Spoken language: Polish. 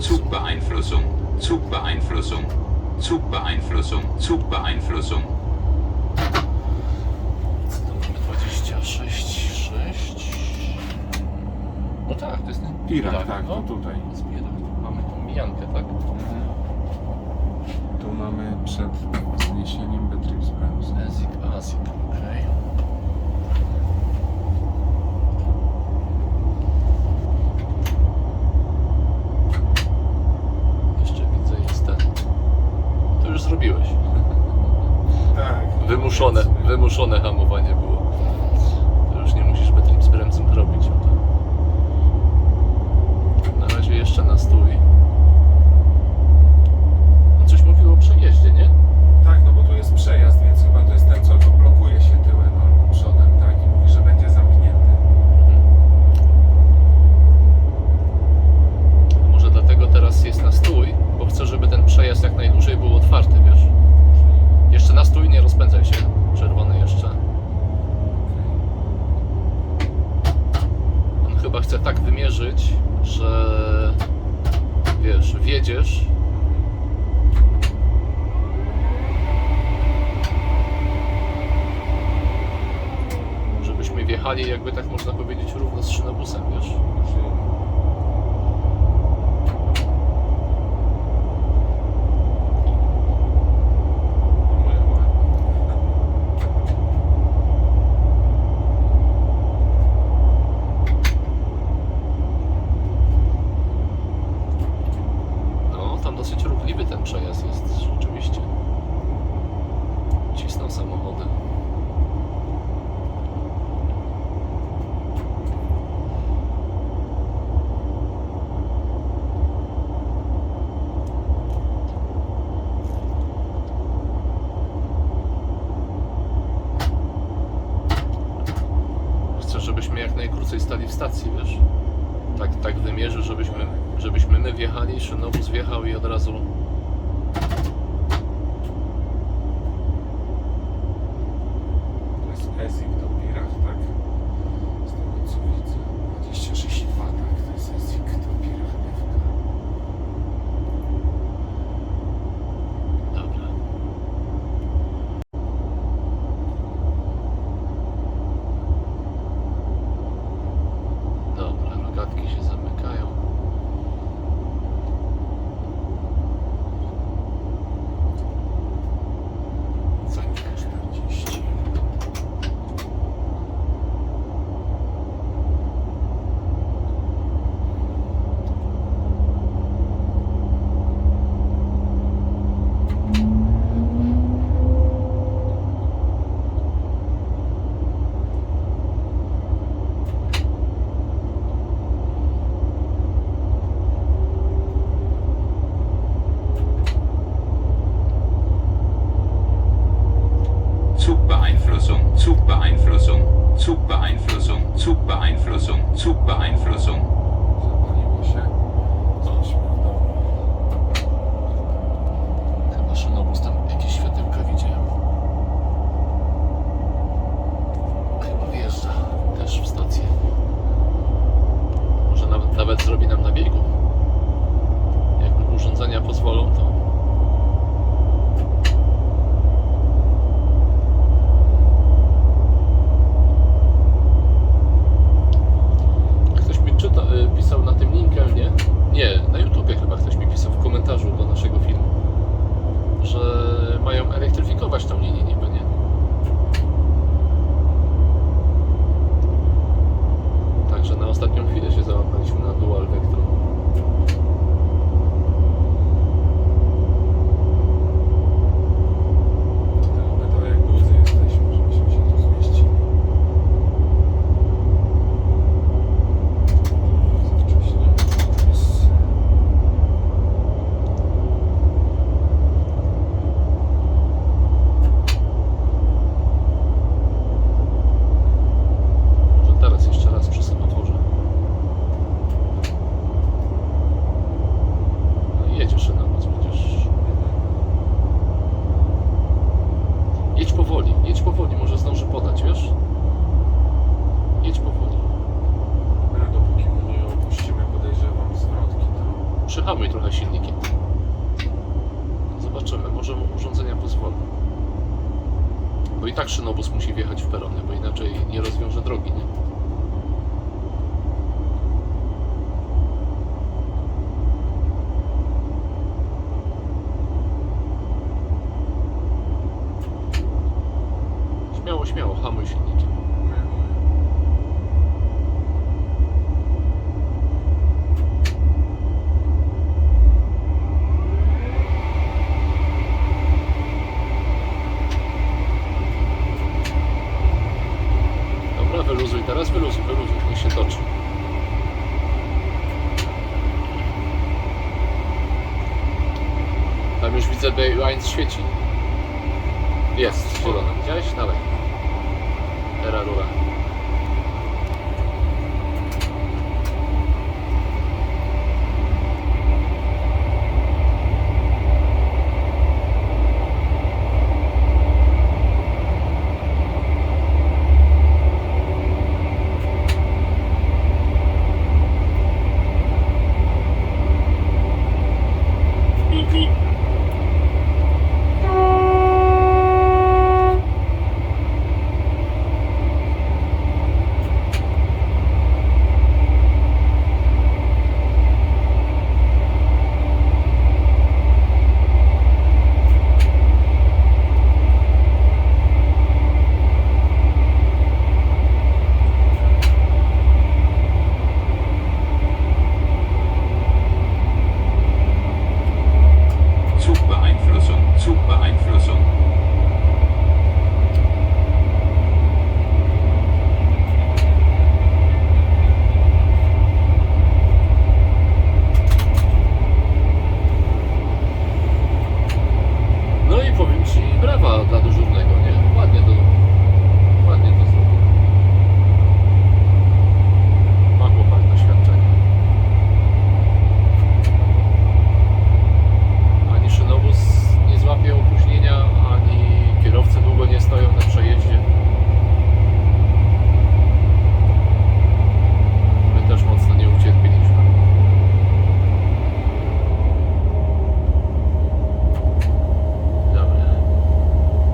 Zugbeeinflussung, Zugbeeinflussung, Zugbeeinflussung, Zugbeeinflussung. Co to mamy? 26, 6. No tak, to jest ten Pirak, tak, no. to tutaj. To jest Pirak. Mamy tą mijankę, tak? Tu mamy przed zniesieniem Beatrice Browse. Ezik, Azik, okej. 说네요 한. Tak wymierzyć, że wiesz, wjedziesz. Żebyśmy wjechali, jakby tak można powiedzieć, równo z szynobusem, wiesz? Najkrócej stali w stacji, wiesz? Tak, tak wymierzył, żebyśmy, żebyśmy my wjechali, szynobus wjechał i od razu To jest Ezik do Pirak, tak? Z tego co widzę. 26,2, tak? To jest Ezik do Pirak. Dobra. Dobra, rogatki się zamykają. Zanika 40. Zugbeeinflussung, Zugbeeinflussung, Zugbeeinflussung, Zugbeeinflussung. Zapaliło się. Domu. Chyba szynobus tam jakieś światełka widziałem. Chyba wjeżdża też w stację. Może nawet, nawet zrobi nam na biegu. Jak urządzenia pozwolą, to Ktoś mi czyta, y, pisał na tym linkiem, nie? Nie, na YouTubie chyba ktoś mi pisał w komentarzu do naszego filmu, że mają elektryfikować tą linię niby, nie? Także na ostatnią chwilę się załapaliśmy na dual vector. My to jak dłudzy jesteśmy, żebyśmy się tu zmieścili. Za wcześnie. Jest... Może teraz jeszcze raz przy semaforze. Przyhamuj trochę silnikiem. Zobaczymy, może mu urządzenia pozwolą. Bo i tak szynobus musi wjechać w perony, bo inaczej nie rozwiąże drogi, nie? Widzę, Line świeci. Jest, zielona. Widziałeś? Dawaj. Teraz rura.